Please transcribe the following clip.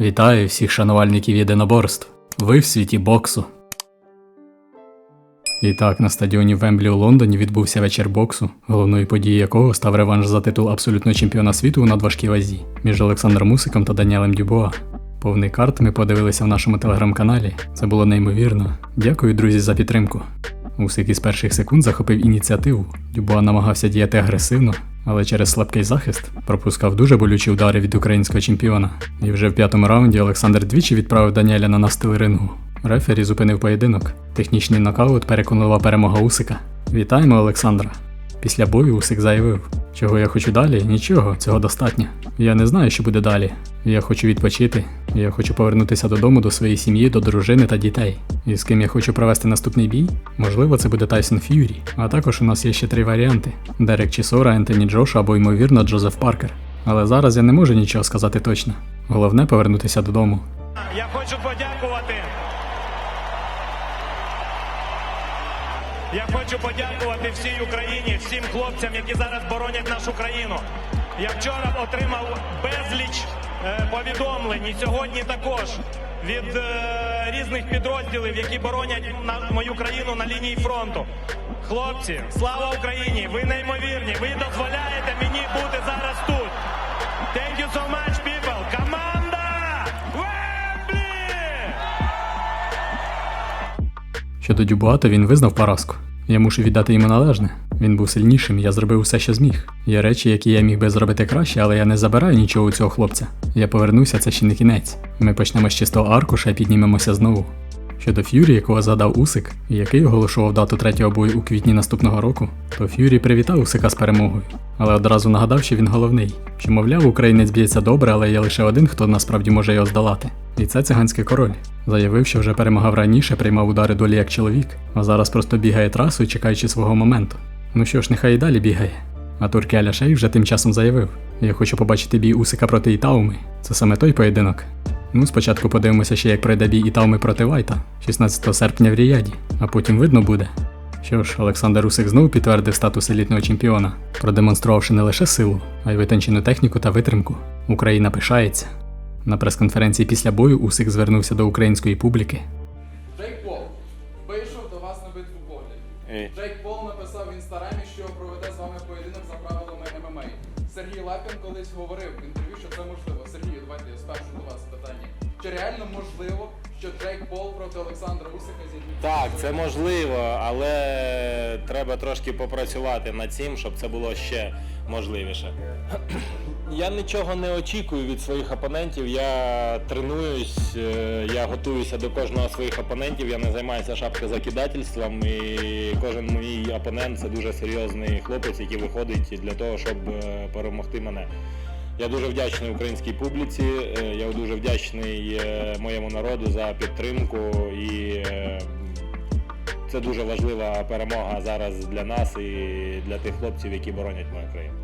Вітаю всіх шанувальників єдиноборств. Ви в світі боксу. І так, на стадіоні Вемблі у Лондоні відбувся вечір боксу, головною подією якого став реванш за титул абсолютного чемпіона світу у надважкій вазі між Олександром Мусиком та Даніелем Дюбуа. Повний карт ми подивилися в нашому телеграм-каналі. Це було неймовірно. Дякую, друзі, за підтримку. Усик із перших секунд захопив ініціативу. Дюбуа намагався діяти агресивно, але через слабкий захист пропускав дуже болючі удари від українського чемпіона. І вже в п'ятому раунді Олександр двічі відправив Даніеля на настил рингу. Рефері зупинив поєдинок. Технічний нокаут переконував перемога Усика. Вітаємо, Олександра! Після бою Усик заявив, чого я хочу далі, нічого, цього достатньо. Я не знаю, що буде далі. Я хочу відпочити. Я хочу повернутися додому до своєї сім'ї, до дружини та дітей. І з ким я хочу провести наступний бій? Можливо, це буде Тайсон Ф'юрі. А також у нас є ще три варіанти: Дерек Чісора, Ентоні Джош або ймовірно Джозеф Паркер. Але зараз я не можу нічого сказати точно. Головне повернутися додому. Я хочу подякувати. Я хочу подякувати всій Україні, всім хлопцям, які зараз боронять нашу країну. Я вчора отримав безліч повідомлень і сьогодні також від е, різних підрозділів, які боронять на, мою країну на лінії фронту. Хлопці, слава Україні! Ви неймовірні! Ви дозволяєте мені бути зараз тут. Thank you so much, people! Команда! Вемблі! Щодо Дюбуа, то він визнав поразку. Я мушу віддати йому належне. Він був сильнішим, я зробив усе, що зміг. Є речі, які я міг би зробити краще, але я не забираю нічого у цього хлопця. Я повернуся, це ще не кінець. Ми почнемо з чистого аркуша і піднімемося знову. Щодо Ф'юрі, якого згадав Усик, і який оголошував дату третього бою у квітні наступного року, то Ф'юрі привітав Усика з перемогою, але одразу нагадав, що він головний. Що, мовляв, українець б'ється добре, але є лише один, хто насправді може його здолати. І це циганський король. Заявив, що вже перемагав раніше, приймав удари долі як чоловік, а зараз просто бігає трасою, чекаючи свого моменту. Ну що ж, нехай і далі бігає. А Туркі Аляшей вже тим часом заявив: Я хочу побачити бій Усика проти Ітауми. Це саме той поєдинок. Ну, спочатку подивимося ще, як пройде бій Ітауми проти Вайта 16 серпня в Ріяді, а потім видно буде. Що ж, Олександр Усик знову підтвердив статус елітного чемпіона, продемонструвавши не лише силу, а й витончену техніку та витримку. Україна пишається. На прес-конференції після бою Усик звернувся до української публіки. Поглядів. Джейк Пол написав в інстаграмі, що проведе з вами поєдинок за правилами ММА. Сергій Лапін колись говорив в інтерв'ю, що це можливо. Сергію, давайте я спершу до вас питання. Чи реально можливо, що Джейк Пол проти Олександра Усика зійдуть? Так, це можливо, але треба трошки попрацювати над цим, щоб це було ще можливіше. Я нічого не очікую від своїх опонентів. Я тренуюсь, е, я готуюся до кожного своїх опонентів. Я не займаюся шапкозакидательством. І кожен мій опонент це дуже серйозний хлопець, який виходить для того, щоб е, перемогти мене. Я дуже вдячний українській публіці. е, Я дуже вдячний моєму народу за підтримку і це дуже важлива перемога зараз для нас і для тих хлопців, які боронять мою країну.